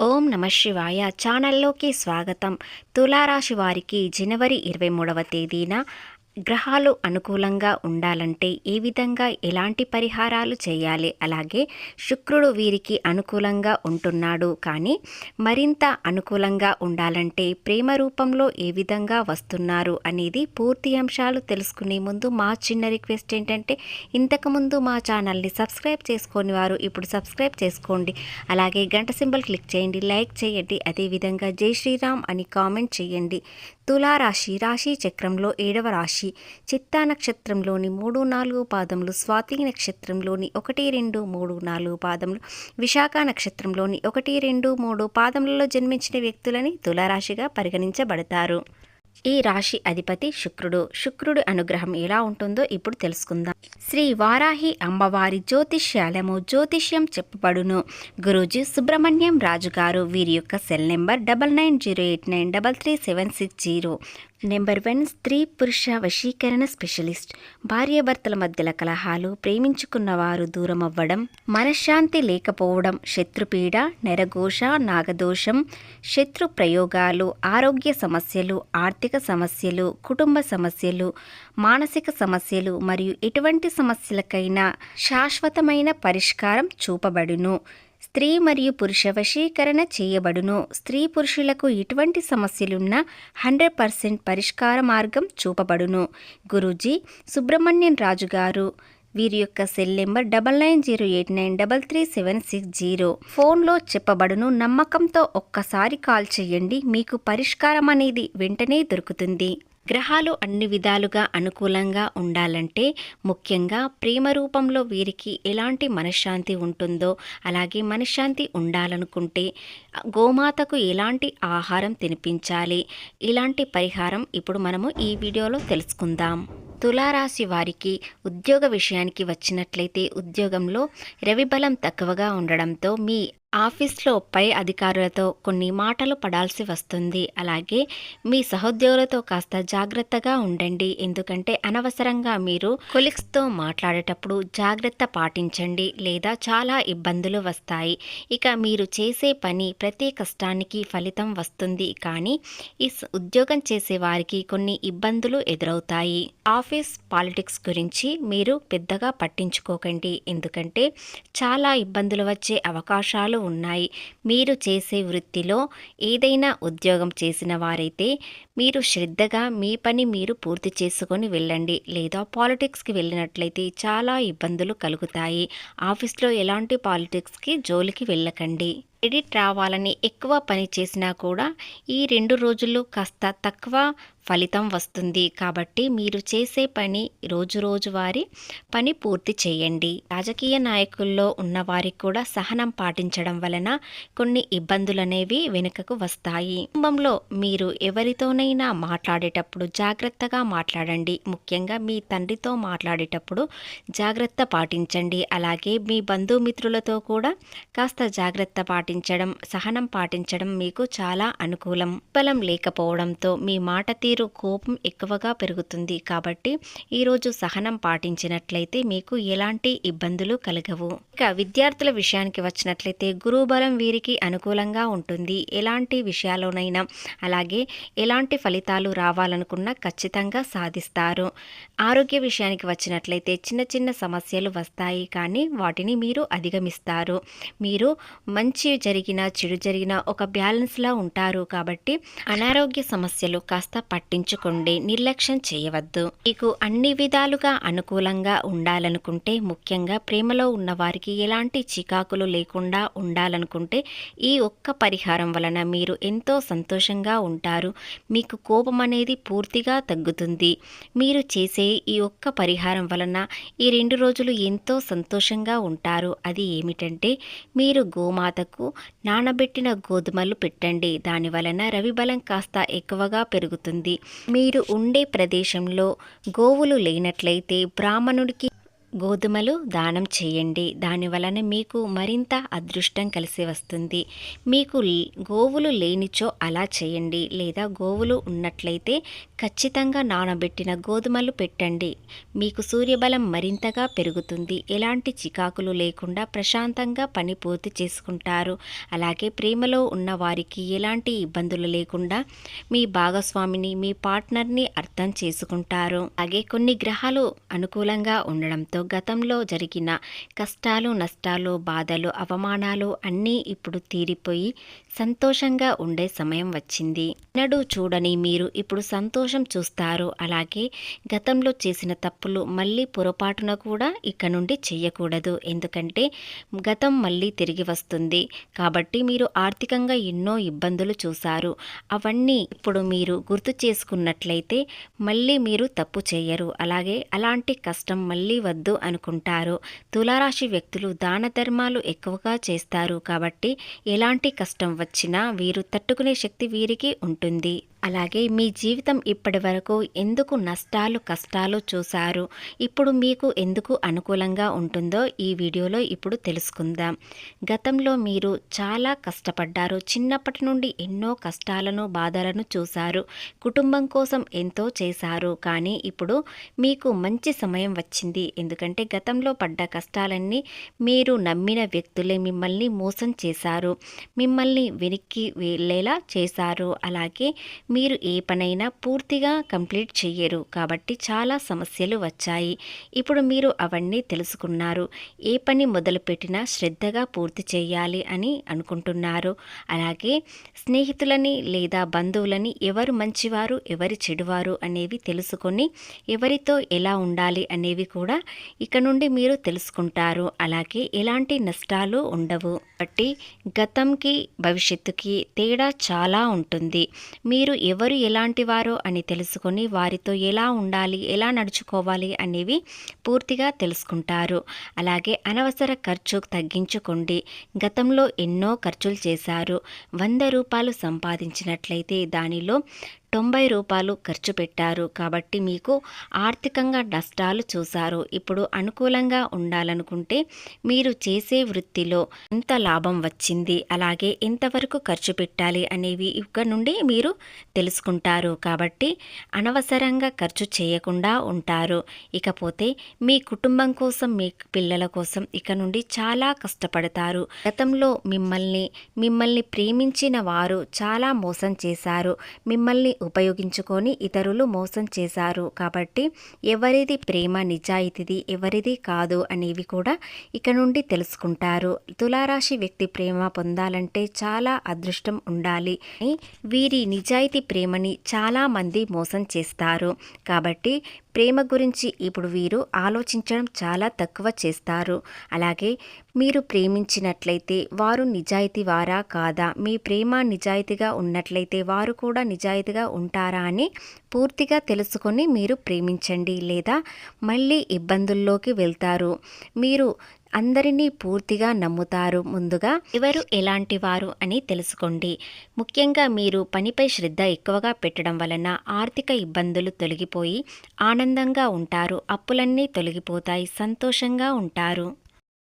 ఓం నమ శివాయ ఛానల్లోకి స్వాగతం. తులారాశి వారికి జనవరి ఇరవై మూడవ తేదీన గ్రహాలు అనుకూలంగా ఉండాలంటే ఏ విధంగా ఎలాంటి పరిహారాలు చేయాలి? అలాగే శుక్రుడు వీరికి అనుకూలంగా ఉంటున్నాడు కానీ మరింత అనుకూలంగా ఉండాలంటే ప్రేమ రూపంలో ఏ విధంగా వస్తున్నారు అనేది పూర్తి అంశాలు తెలుసుకునే ముందు మా చిన్న రిక్వెస్ట్ ఏంటంటే ఇంతకుముందు మా ఛానల్ని సబ్స్క్రైబ్ చేసుకొని వారు ఇప్పుడు సబ్స్క్రైబ్ చేసుకోండి. అలాగే గంట సింబల్ క్లిక్ చేయండి లైక్ చేయండి అదేవిధంగా జై శ్రీరామ్ అని కామెంట్ చేయండి. తులారాశి రాశి చక్రంలో ఏడవ రాశి చిత్తా నక్షత్రంలోని మూడు నాలుగు పాదములు స్వాతి నక్షత్రంలోని ఒకటి రెండు మూడు నాలుగు పాదములు విశాఖ నక్షత్రంలోని ఒకటి రెండు మూడు పాదములలో జన్మించిన వ్యక్తులని తులారాశిగా పరిగణించబడతారు. ఈ రాశి అధిపతి శుక్రుడు. శుక్రుడి అనుగ్రహం ఎలా ఉంటుందో ఇప్పుడు తెలుసుకుందాం. శ్రీ వారాహి అమ్మవారి జ్యోతిష్యాలము జ్యోతిష్యం చెప్పబడును. గురూజీ సుబ్రహ్మణ్యం రాజు గారు వీరి యొక్క cell number double nine zero eight nine double three seven six zero. Number one స్త్రీ పురుష వశీకరణ స్పెషలిస్ట్. భార్యాభర్తల మధ్యల కలహాలు ప్రేమించుకున్న వారు దూరం అవ్వడం మనశ్శాంతి లేకపోవడం శత్రుపీడ నెరఘోష నాగదోషం శత్రు ప్రయోగాలు ఆరోగ్య సమస్యలు ఆర్థిక సమస్యలు కుటుంబ సమస్యలు మానసిక సమస్యలు మరియు ఎటువంటి సమస్యలకైనా శాశ్వతమైన పరిష్కారం చూపబడును. స్త్రీ మరియు పురుష వశీకరణ చేయబడును. స్త్రీ పురుషులకు ఎటువంటి సమస్యలున్నా హండ్రెడ్ పర్సెంట్ పరిష్కార మార్గం చూపబడును. గురూజీ సుబ్రహ్మణ్యం రాజు గారు. వీరి యొక్క cell number double nine zero eight nine double three seven six zero. ఫోన్లో చెప్పబడును నమ్మకంతో ఒక్కసారి కాల్ చేయండి మీకు పరిష్కారం అనేది వెంటనే దొరుకుతుంది. గ్రహాలు అన్ని విధాలుగా అనుకూలంగా ఉండాలంటే ముఖ్యంగా ప్రేమ రూపంలో వీరికి ఎలాంటి మనశ్శాంతి ఉంటుందో అలాగే మనశ్శాంతి ఉండాలనుకుంటే గోమాతకు ఎలాంటి ఆహారం తినిపించాలి? ఇలాంటి పరిహారం ఇప్పుడు మనము ఈ వీడియోలో తెలుసుకుందాం. తులారాశి వారికి ఉద్యోగ విషయానికి వచ్చినట్లయితే ఉద్యోగంలో రవిబలం తక్కువగా ఉండడంతో మీ ఆఫీస్లో పై అధికారులతో కొన్ని మాటలు పడాల్సి వస్తుంది. అలాగే మీ సహోద్యోగులతో కాస్త జాగ్రత్తగా ఉండండి. ఎందుకంటే అనవసరంగా మీరు కొలిక్స్తో మాట్లాడేటప్పుడు జాగ్రత్త పాటించండి. లేదా చాలా ఇబ్బందులు వస్తాయి. ఇక మీరు చేసే పని ప్రతి కష్టానికి ఫలితం వస్తుంది. కానీ ఈ ఉద్యోగం చేసే వారికి కొన్ని ఇబ్బందులు ఎదురవుతాయి. ఆఫీస్ పాలిటిక్స్ గురించి మీరు పెద్దగా పట్టించుకోకండి. ఎందుకంటే చాలా ఇబ్బందులు వచ్చే అవకాశాలు ఉన్నాయి. మీరు చేసే వృత్తిలో ఏదైనా ఉద్యోగం చేసిన వారైతే మీరు శ్రద్ధగా మీ పని మీరు పూర్తి చేసుకొని వెళ్ళండి. లేదా పాలిటిక్స్కి వెళ్ళినట్లయితే చాలా ఇబ్బందులు కలుగుతాయి. ఆఫీస్లో ఎలాంటి పాలిటిక్స్కి జోలికి వెళ్ళకండి. క్రెడిట్ రావాలని ఎక్కువ పని చేసినా కూడా ఈ రెండు రోజులు కాస్త తక్కువ ఫలితం వస్తుంది. కాబట్టి మీరు చేసే పని రోజు రోజువారి పని పూర్తి చేయండి. రాజకీయ నాయకుల్లో ఉన్న వారికి కూడా సహనం పాటించడం వలన కొన్ని ఇబ్బందులు అనేవి వెనుకకు వస్తాయి. కుటుంబంలో మీరు ఎవరితోనైనా మాట్లాడేటప్పుడు జాగ్రత్తగా మాట్లాడండి. ముఖ్యంగా మీ తండ్రితో మాట్లాడేటప్పుడు జాగ్రత్త పాటించండి. అలాగే మీ బంధుమిత్రులతో కూడా కాస్త జాగ్రత్త పాటించడం సహనం పాటించడం మీకు చాలా అనుకూలం. బలం లేకపోవడంతో మీ మాట తీరు కోపం ఎక్కువగా పెరుగుతుంది. కాబట్టి ఈరోజు సహనం పాటించినట్లయితే మీకు ఎలాంటి ఇబ్బందులు కలగవు. ఇక విద్యార్థుల విషయానికి వచ్చినట్లయితే గురువు బలం వీరికి అనుకూలంగా ఉంటుంది. ఎలాంటి విషయాల్లోనైనా అలాగే ఎలాంటి ఫలితాలు రావాలనుకున్నా ఖచ్చితంగా సాధిస్తారు. ఆరోగ్య విషయానికి వచ్చినట్లయితే చిన్న చిన్న సమస్యలు వస్తాయి కానీ వాటిని మీరు అధిగమిస్తారు. మీరు మంచి జరిగిన చెడు జరిగిన ఒక బ్యాలెన్స్లా ఉంటారు కాబట్టి అనారోగ్య సమస్యలు కాస్త పట్టించుకోండి. నిర్లక్ష్యం చేయవద్దు. మీకు అన్ని విధాలుగా అనుకూలంగా ఉండాలనుకుంటే ముఖ్యంగా ప్రేమలో ఉన్న వారికి ఎలాంటి చికాకులు లేకుండా ఉండాలనుకుంటే ఈ ఒక్క పరిహారం వలన మీరు ఎంతో సంతోషంగా ఉంటారు. మీకు కోపం అనేది పూర్తిగా తగ్గుతుంది. మీరు చేసే ఈ ఒక్క పరిహారం వలన ఈ రెండు రోజులు ఎంతో సంతోషంగా ఉంటారు. అది ఏమిటంటే మీరు గోమాతకు నానబెట్టిన గోధుమలు పెట్టండి. దాని వలన రవి బలం కాస్త ఎక్కువగా పెరుగుతుంది. మీరు ఉండే ప్రదేశంలో గోవులు లేనట్లయితే బ్రాహ్మణుడికి గోధుమలు దానం చేయండి. దాని వలన మీకు మరింత అదృష్టం కలిసి వస్తుంది. మీకు గోవులు లేనిచో అలా చేయండి. లేదా గోవులు ఉన్నట్లయితే ఖచ్చితంగా నానబెట్టిన గోధుమలు పెట్టండి. మీకు సూర్యబలం మరింతగా పెరుగుతుంది. ఎలాంటి చికాకులు లేకుండా ప్రశాంతంగా పని పూర్తి చేసుకుంటారు. అలాగే ప్రేమలో ఉన్న వారికి ఎలాంటి ఇబ్బందులు లేకుండా మీ భాగస్వామిని మీ పార్ట్నర్ని అర్థం చేసుకుంటారు. అలాగే కొన్ని గ్రహాలు అనుకూలంగా ఉండడంతో గతంలో జరిగిన కష్టాలు నష్టాలు బాధలు అవమానాలు అన్నీ ఇప్పుడు తీరిపోయి సంతోషంగా ఉండే సమయం వచ్చింది. నడు చూడని మీరు ఇప్పుడు సంతోషం చూస్తారు. అలాగే గతంలో చేసిన తప్పులు మళ్ళీ పొరపాటున కూడా ఇక నుండి చెయ్యకూడదు ఎందుకంటే గతం మళ్ళీ తిరిగి వస్తుంది. కాబట్టి మీరు ఆర్థికంగా ఎన్నో ఇబ్బందులు చూశారు. అవన్నీ ఇప్పుడు మీరు గుర్తు చేసుకున్నట్లయితే మళ్ళీ మీరు తప్పు చేయరు. అలాగే అలాంటి కష్టం మళ్ళీ వద్దు అనుకుంటారు. తులారాశి వ్యక్తులు దాన ధర్మాలు ఎక్కువగా చేస్తారు. కాబట్టి ఎలాంటి కష్టం వచ్చినా వీరు తట్టుకునే శక్తి వీరికి ఉంటుంది. అలాగే మీ జీవితం ఇప్పటి వరకు ఎందుకు నష్టాలు కష్టాలు చూశారు? ఇప్పుడు మీకు ఎందుకు అనుకూలంగా ఉంటుందో ఈ వీడియోలో ఇప్పుడు తెలుసుకుందాం. గతంలో మీరు చాలా కష్టపడ్డారు. చిన్నప్పటి నుండి ఎన్నో కష్టాలను బాధలను చూశారు. కుటుంబం కోసం ఎంతో చేశారు. కానీ ఇప్పుడు మీకు మంచి సమయం వచ్చింది. ఎందుకంటే గతంలో పడ్డ కష్టాలన్నీ మీరు నమ్మిన వ్యక్తులే మిమ్మల్ని మోసం చేశారు. మిమ్మల్ని వెనక్కి వెళ్ళేలా చేశారు. అలాగే మీరు ఏ పనైనా పూర్తిగా కంప్లీట్ చెయ్యరు. కాబట్టి చాలా సమస్యలు వచ్చాయి. ఇప్పుడు మీరు అవన్నీ తెలుసుకున్నారు. ఏ పని మొదలుపెట్టినా శ్రద్ధగా పూర్తి చేయాలి అని అనుకుంటున్నారు. అలాగే స్నేహితులని లేదా బంధువులని ఎవరు మంచివారు ఎవరి చెడువారు అనేవి తెలుసుకొని ఎవరితో ఎలా ఉండాలి అనేవి కూడా ఇక నుండి మీరు తెలుసుకుంటారు. అలాగే ఎలాంటి నష్టాలు ఉండవు. కాబట్టి గతంకి భవిష్యత్తుకి తేడా చాలా ఉంటుంది. మీరు ఎవరు ఎలాంటివారో అని తెలుసుకొని వారితో ఎలా ఉండాలి ఎలా నడుచుకోవాలి అనేవి పూర్తిగా తెలుసుకుంటారు. అలాగే అనవసర ఖర్చు తగ్గించుకోండి. గతంలో ఎన్నో ఖర్చులు చేశారు. వంద రూపాయలు సంపాదించినట్లయితే దానిలో తొంభై రూపాయలు ఖర్చు పెట్టారు. కాబట్టి మీకు ఆర్థికంగా నష్టాలు చూశారు. ఇప్పుడు అనుకూలంగా ఉండాలనుకుంటే మీరు చేసే వృత్తిలో ఎంత లాభం వచ్చింది అలాగే ఎంతవరకు ఖర్చు పెట్టాలి అనేవి ఇక్కడ నుండి మీరు తెలుసుకుంటారు. కాబట్టి అనవసరంగా ఖర్చు చేయకుండా ఉంటారు. ఇకపోతే మీ కుటుంబం కోసం మీ పిల్లల కోసం ఇక నుండి చాలా కష్టపడతారు. గతంలో మిమ్మల్ని మిమ్మల్ని ప్రేమించిన వారు చాలా మోసం చేశారు. మిమ్మల్ని ఉపయోగించుకొని ఇతరులు మోసం చేశారు. కాబట్టి ఎవరిది ప్రేమ నిజాయితీది ఎవరిది కాదు అనేవి కూడా ఇక నుండి తెలుసుకుంటారు. తులారాశి వ్యక్తి ప్రేమ పొందాలంటే చాలా అదృష్టం ఉండాలి. అని వీరి నిజాయితీ ప్రేమని చాలామంది మోసం చేస్తారు. కాబట్టి ప్రేమ గురించి ఇప్పుడు వీరు ఆలోచించడం చాలా తక్కువ చేస్తారు. అలాగే మీరు ప్రేమించినట్లయితే వారు నిజాయితీ వారా కాదా? మీ ప్రేమ నిజాయితీగా ఉన్నట్లయితే వారు కూడా నిజాయితీగా ఉంటారా అని పూర్తిగా తెలుసుకొని మీరు ప్రేమించండి లేదా మళ్ళీ ఇబ్బందుల్లోకి వెళ్తారు. మీరు అందరినీ పూర్తిగా నమ్ముతారు ముందుగా ఎవరు ఎలాంటి వారు అని తెలుసుకోండి. ముఖ్యంగా మీరు పనిపై శ్రద్ధ ఎక్కువగా పెట్టడం వలన ఆర్థిక ఇబ్బందులు తొలగిపోయి ఆనందంగా ఉంటారు. అప్పులన్నీ తొలగిపోతాయి. సంతోషంగా ఉంటారు.